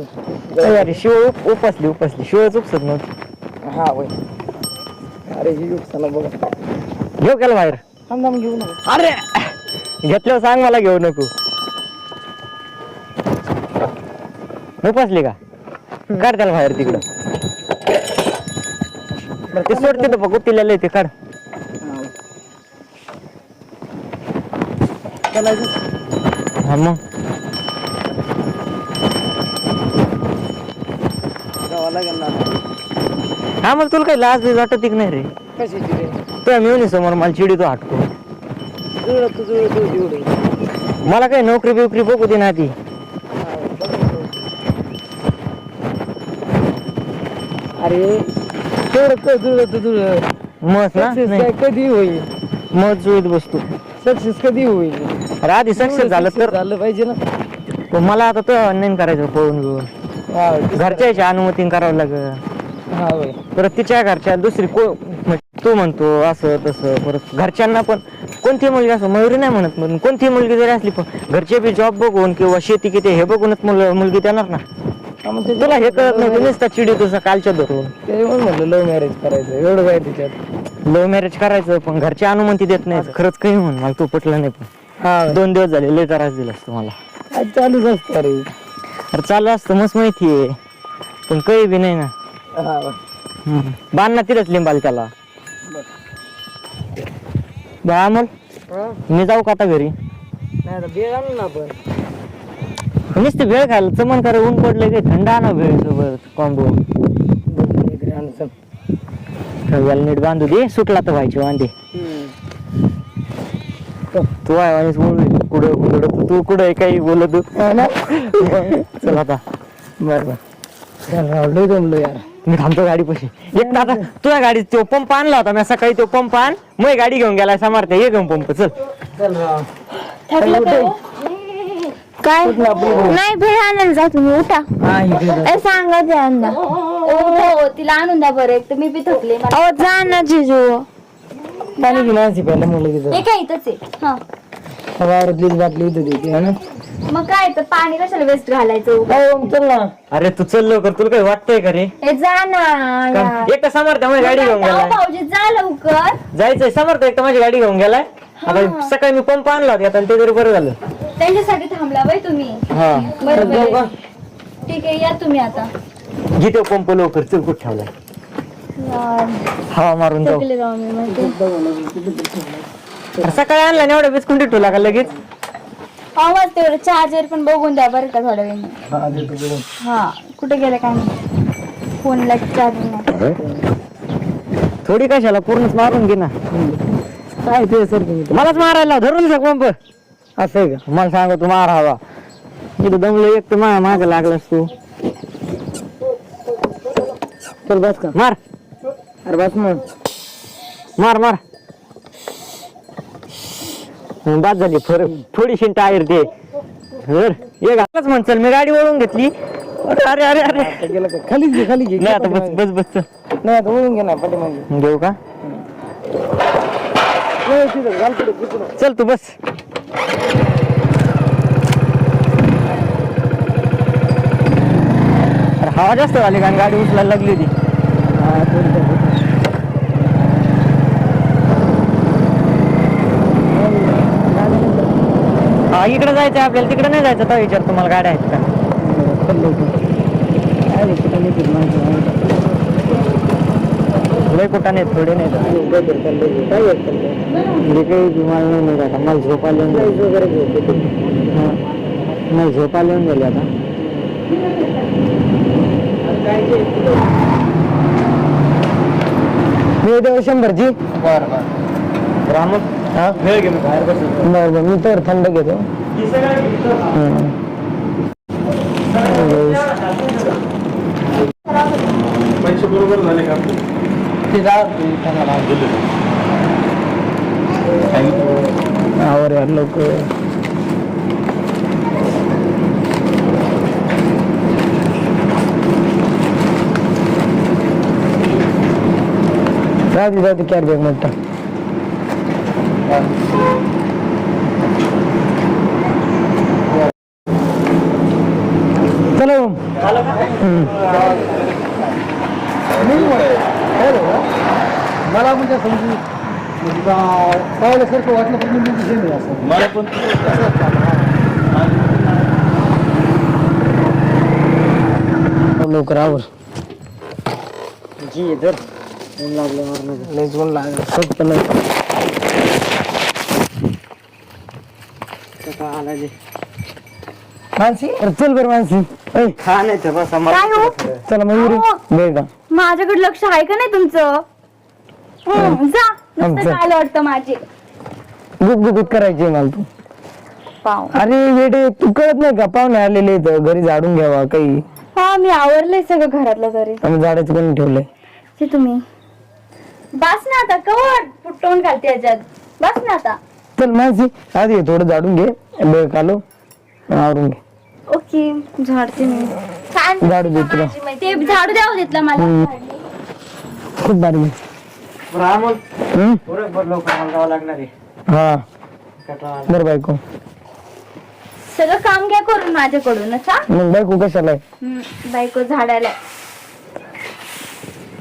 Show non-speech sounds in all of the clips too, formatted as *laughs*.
अरे शिव उप- उपसली उपसली शिवच उपसत नव्हती हा वय अरे ही नुकसान बघा घेऊ केला बाहेर थांब घेऊ नका अरे घेतल्यावर सांग मला घेऊ नको उपसली का काढ त्याला बाहेर तिकडं ते सोडते तर बघू तिला लय ते काढ हा मग जावं लागेल ना. हा मग तुला काही लाज बीज वाटत की नाही रे. कशाची रे? मिळून समोर मला चिडी तो हटको जुळत जुळत जेवढे. मला काही नोकरी बिकरी बघू दे ना ती. अरे तेवढं क जुळत जुळत मस्त ना? सक्सेस नाही. काय कधी होईल? मग जुळत बसतो. सक्सेस कधी होईल? अरे आधी सक्सेस झालं तर झालं पाहिजे ना. पण मला आता तो ऑनलाईन करायचं पळून घेऊन हा तेच घरच्याच्या अनुमतीने करावं लागेल. हा होय. परत तिच्या घरच्या दुसरी को म्हणजे तू म्हणतो असं तसं परत घरच्यांना पण कोणती मुलगी असो मयुरी नाही म्हणत म्हणून कोणती मुलगी जरी असली पण घरचे बी जॉब बघून किंवा शेती किती हे बघूनच मुल मुलगी देणार ना? हा, मग ते तुला हे कळत नाही नुसता चिडी तुझा कालच्या धरून. ते म्हटलं लव्ह मॅरेज करायचं एवढं काय त्याच्यात लव्ह मॅरेज करायचं पण घरची अनुमती देत नाही. खरंच काही म्हण मला तू पटलं नाही पण. हा. दोन दिवस झाले लय त्रास दिला असतो मला. काय चालूच असतं अरे अरे चालू असतं मस्त माहिती आहे. पण काही बी नाही ना. हम्म. बांध ना लिंबाल त्याला. बा अमोल मी जाऊ का आता घरी? नाही आता बेळ आणू ना आपण. नुसते भेळ खायला चमन करे ऊन पडले की थंड आणा भेळ सोबत कॉम्बो. याला नीट बांधू दे सुटला तर व्हायचे वांदे. तू आहे आणि बोल कुठं कुठं तू- तू कुठं आहे काही बोलत तू हा ना? चल आता बरं बरं जमलो यार मी थांबतो गाडी पशी एक आता तुझ्या गाडीत तो पंप आणला होता मी सकाळी तो पंप आण मग गाडी घेऊन गेलाय समर्थ ये घेऊन पंप चल चल राव थकलं का हो? काय नाही भेळ आणायला जा तुम्ही उठा हा इकडे जा. ए, सांगा ते अण्णा हो तिला आणून द्या बरं एक तर मी बी थकले मला अहो जा ना जिजू पाणी घेऊन आणशी पहिला मुलं की हे काय इथंच आहे हा वावरातलीच बाटली इथं देते हा ना? मग काय तर पाणी कशाला वेस्ट घालायचं? काय ओम, चल ना. अरे तू चल लवकर तुला काही वाटतंय का रे? हे जा ना. यार. एक तर समर्थ माझी गाडी घेऊन गेलाय. भाऊजी जा लवकर. जायचंय समर्थ एक तर माझी गाडी घेऊन गेलाय. आता सकाळी मी पंप आणला होता आता ते तरी बरं झालं. त्यांच्यासाठी थांबला बाई तुम्ही. हा. बरं बरं ठीक आहे या तुम्ही आता. तो पंप लवकर चल कुठं ठेवलाय? यार, हवा मारून जाऊ. थकले राव मी अरे सकाळी आणला ना एवढं बिस्कुट ठेवला का लगेच? आवाज तेवढं चार्जर पण बघून द्या बरं का थोड्या वेळाने. हा देतो. हा कुठे गेलं काय नाही फोनला चार्जिंग नाही. थोडी कशाला? पूर्णच मारून घे ना. काय ते सर मलाच मारायला धरून घे पंप असं आहे का? मला सांग तू मार हवा इथं दमलो एक तर मा माग लागलास तू. चल बस का? मार. अरे बस मग. मार मार. बाद झाली फरक थोडीशी टायर दे. धर ये घालच म्हण चल मी गाडी वळून घेतली. अरे अरे अरे गेलं का? खाली घे खाली घे. नाही आता बस बस बस चल. नाही आता वळून घे ना पाठीमागे. घेऊ का? घाल पुढे. चल तू बस. अरे हवा जास्त झाली कारण गाडी उचलायला लागली होती. हा, थोडी तर होती. हा इकडे जायचं आपल्याला तिकडे नाही जायचं तर विचार तुम्हाला गाड्या आहेत का? लय कुठं नाही थोडे नाही बरं? म्हणजे काही तुम्हाला नाही मिळत आता मला झोप येऊन जायचं. हा. मला झोप येऊन गेली आता मी देऊ शंभरची रामन हा? वेळ घे मी बाहेर बरं बरं मी तर थंड घेतो. पैसे बरोबर झाले का? ते जा. तू त्यांना राहू दे. आवर यार लोक जाऊ जाऊ कॅर बॅग मोठा चला मला म्हणजे समजू पाहिल्यासारखं वाटलं पण मी म्हणजे असं. मला पण लवकर आवर. जी इधर लागलं लागलं. फक्त नाही. आला जे मानसी? अरे चल बरं मानसी. ऐ. हा नाही तर बस काय हो? चला मयुरी माझ्याकडे लक्ष आहे का नाही तुमचं? हं, जा. नुसतं जा. काय वाटतं माझे. गुपगुपीत करायची मला तू. पाव अरे वेडे तू कळत नाही का? पाहुणे आलेले घरी झाडून घ्यावा काही. हा मी आवरलंय सगळं घरातलं तरी. आम्ही झाडाचं कोणी ठेवलंय? ते तुम्ही. बस ना आता कवर. फुटवून घालते याच्यात. बस ना आता. चल मानसी आधी थोडं झाडून घे. वेळ कालो. आवरून घे. ओके झाडते मी. काय झाडू दे तुला. ते झाडू द्यावं देतलं मला. खूप भारी रामल हम्म? बरोबर लवकर मला जावं लागणार आहे. हा. कटाळा बरं बायको. सगळं काम घ्या करून माझ्याकडूनच हा मग बायको कशाला आहे? बायको झाडाला.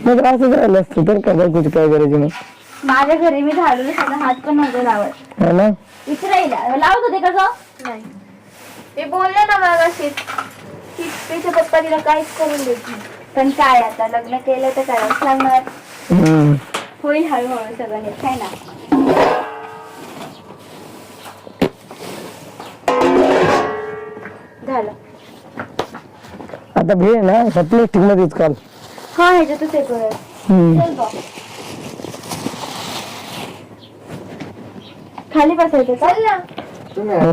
मग असं राहिलं असतं तर काय बायकोची काय करायची नाही माझ्या घरी मी झाडून सगळं हात पण नव्हतं लावत. है ना? विचारायला लावत होते का ग? नाही. ते बोलले ना मग अशीच की तिचे पप्पा तिला काहीच करून देत नाही. पण काय आता लग्न केलं तर लागणार हम्म. होईल हळूहळू सगळं आहे ना? झालं. आता भेळ ना ह्या प्लेस्टिक मध्येच काल हा ह्याच्यातच हे हम्म. चल. खाली बसायचं चल ना.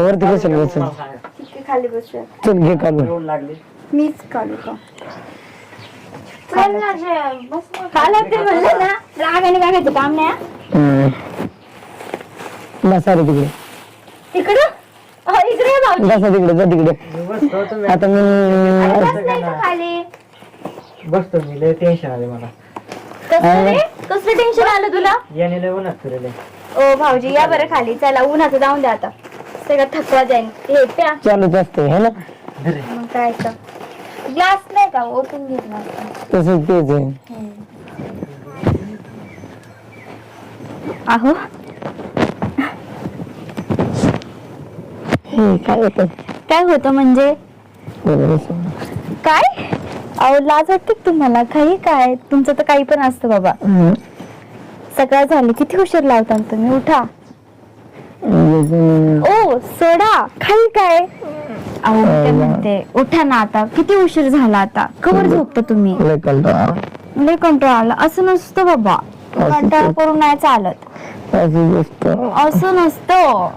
वरती कशाला बसेल इतके खाली बसूया. चल घे काढून लागली. मीच काढू का? काल ते म्हणलं ना रागाने काय घ्यायचं काम नाही हा? हम्म. बसा रे तिकडे. इकडं? अहो, इकडे ये भाऊजी. बसा तिकडे जा तिकडे. बसतो तुम्ही आता मी अरे बस नाही इथं खाली. बसतो मी लय टेन्शन आले मला. कसलं रे? कसलं टेन्शन आलं तुला? याने लय उन्हात फिरले ओ भाऊजी या बरं खाली. चला उन्हाचं जाऊन द्या आता. सगळं थकवा जाईल हे प्या. चालूच असते है ना? मग काय तर. ग्लास नाही का? ओतून घेतला. तसंच तेच आहे. अहो हे, काय होतं? काय होतं म्हणजे? बरोबर. काय? अहो लाज वाटते का तुम्हाला? काही काय? तुमचं तर काही पण असतं बाबा. हम्म. सकाळ झाली. किती उशीर लावता तुम्ही? उठा. ओ सोडा. खाली काय? अहो म्हणते उठा ना आता. किती उशीर झाला आता? कवर झोपता तुम्ही? लय कंटाळा. लय कंटाळा आला. असं नसतं बाबा. कंटाळा करून नाही चालत. असं असतं. असं नसतं.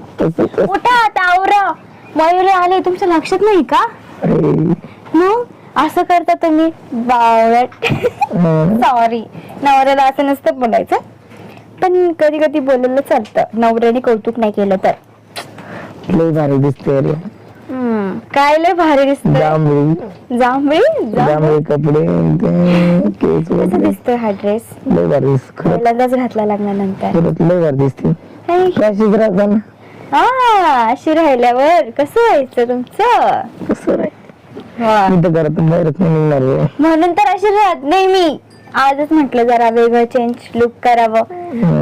उठा आता आवरा. मयुरी आले तुमच्या लक्षात नाही का? अरे, मग? असं करता तुम्ही. बावळट. हं. सॉरी नवऱ्याला असं नसतं बोलायचं. पण कधी कधी बोललेलं चालतं. नवऱ्याने कौतुक नाही केलं तर. लय भारी दिसते रे. हम्म, काय लय भारी दिसत जांभळी. जांभळी? जांभळी? जांभळी कपडे ते केस कसं वगैरे. दिसतोय हा ड्रेस लय भारी दिसत खरंच. पहिल्यांदाच घातला लागल्यानंतर खरंच लय भारी दिसते हाय. राहताना हा अशी राहिल्यावर. कसं व्हायचं तुमचं? कसं राहील? वा. मी तर घरातून बाहेरच नाही निघणार रे. म्हणून तर अशी राहत नाही मी. आजच म्हटलं जरा वेगळं चेंज लुक करावं.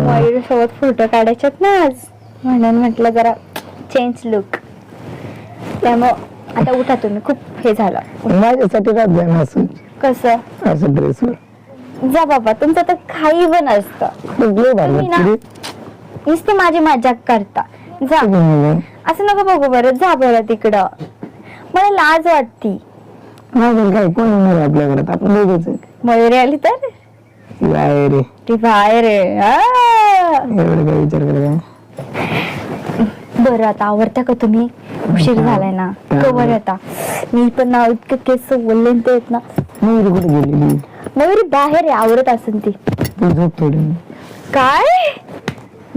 मयूर सोबत फोटो काढायच्यात ना आज. म्हणून म्हटलं जरा चेंज लुक त्यामुळं आता उठा तुम्ही खूप हे झालं. माझ्यासाठी राहत ना असं कसं? असं ड्रेसवर जा बाबा तुमचं तर काही पण असतं. लय भारी तुम्ही ना- वाटते नुसते माझी मजाक करता. जा. असं नको बघू बरं जा बरं तिकडं. मला लाज वाटती. काय कोण येणार आपल्या घरात आपण दोघंच आहे. मयुरी आली तर आहे रे ती बाहेर आहे आ. एवढं काय विचार करत बरं आता आवडता का तुम्ही उशीर झालाय ना कवर आता मी पण ना इतकं केस बोलले ते आहेत ना मयुरी कुठे गेलेली मयुरी बाहेर आहे आवडत असेल ती तू झोप थोडी काय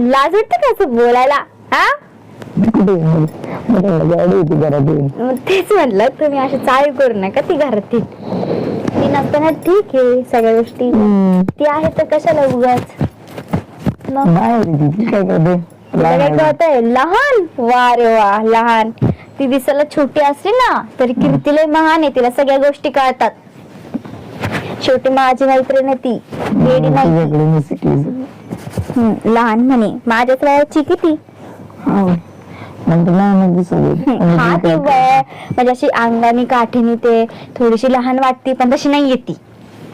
लाज वाटते का असं बोलायला हा ती कुठे आहे? मला वाटलं गाडी होती घरात येऊन. मग तेच म्हणलं तुम्ही अशी चाळी करू नका ती घरात ती नसताना ठीक आहे सगळ्या गोष्टी. ती आहे तर कशाला उगाच? मग? काय करते? तुला काय लहान आहे. कळतंय? लहान? वा रे वा लहान. ती दिसायला छोटी असली ना तरी कीर्तीला महान आहे तिला सगळ्या गोष्टी कळतात. शेवटी माझी मैत्रीण आहे ती. वेडी नाही तुझ्याकडे मी शिकली हम्म, लहान म्हणे. माझ्याच वयाची किती? हा *laughs* हा ती वय. म्हणजे अशी अंगाने काठीने ते थोडीशी लहान वाटते पण तशी नाही येते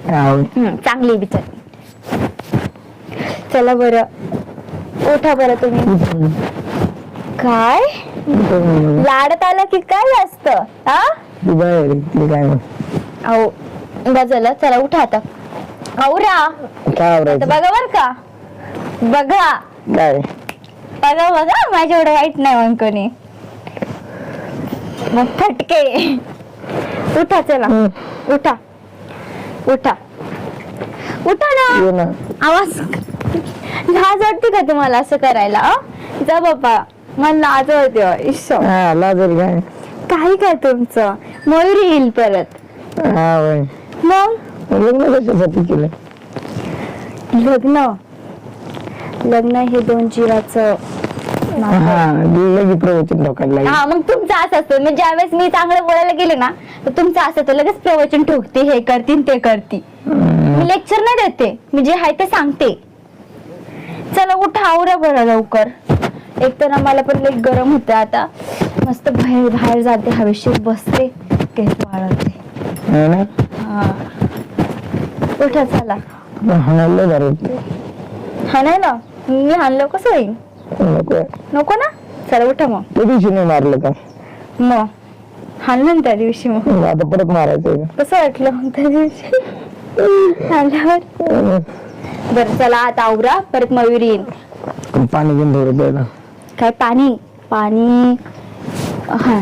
चांगली आहे बिचारी. चला बरं. उठा बरं तुम्ही. काय? ती लाडत आला की काय जास्त हा बाहेर काय अहो गजल चला उठा आता. औरा काय आता आवरायचं. बघा बर का. बघा. काय? बघा बघा माझ्या एवढं वाईट नाही मग कोणी. मग फटके. उठा चला. उठा. उठा. उठा ना. ये ना. आवाज. लाज वाटते का तुम्हाला असं करायला अ? जा बाबा मला लाज होते इश्श. हा लाजर काय काही काय तुमचं? मयुरी येईल परत. हा होय. मग? लग्न कशासाठी केलं? लग्न? लग्न हे दोन जीवाचं नातं. हा प्रवचन लागेल हा मग तुमचं असं असतं. म्हणजे ज्यावेळेस मी चांगलं बोलायला गेले ना तर तुमचं असं होतं लगेच प्रवचन ठोकते हे करतील ते करती. मी लेक्चर नाही देते. मी जे आहे ते सांगते. चला उठा आवरा बरं लवकर. एक तर ना मला पण लई गरम होतं आता. मस्त बाहेर बाहेर जाते हवेशीर बसते केस वाळवते. है हा. उठा चला. हा नाही ना? मी हाणलं कसं होईल नको. नको ना? चला उठा मग. त्या दिवशी नाही मारलं का? मग. हाणलं ना त्या दिवशी मग. मग आता परत मारायचं कसं वाटलं त्या दिवशी? आल्यावर का? बरं चला आता आवरा. परत मयुरी येईल पाणी घेऊन प्यायला काय पाणी? पाणी. हा.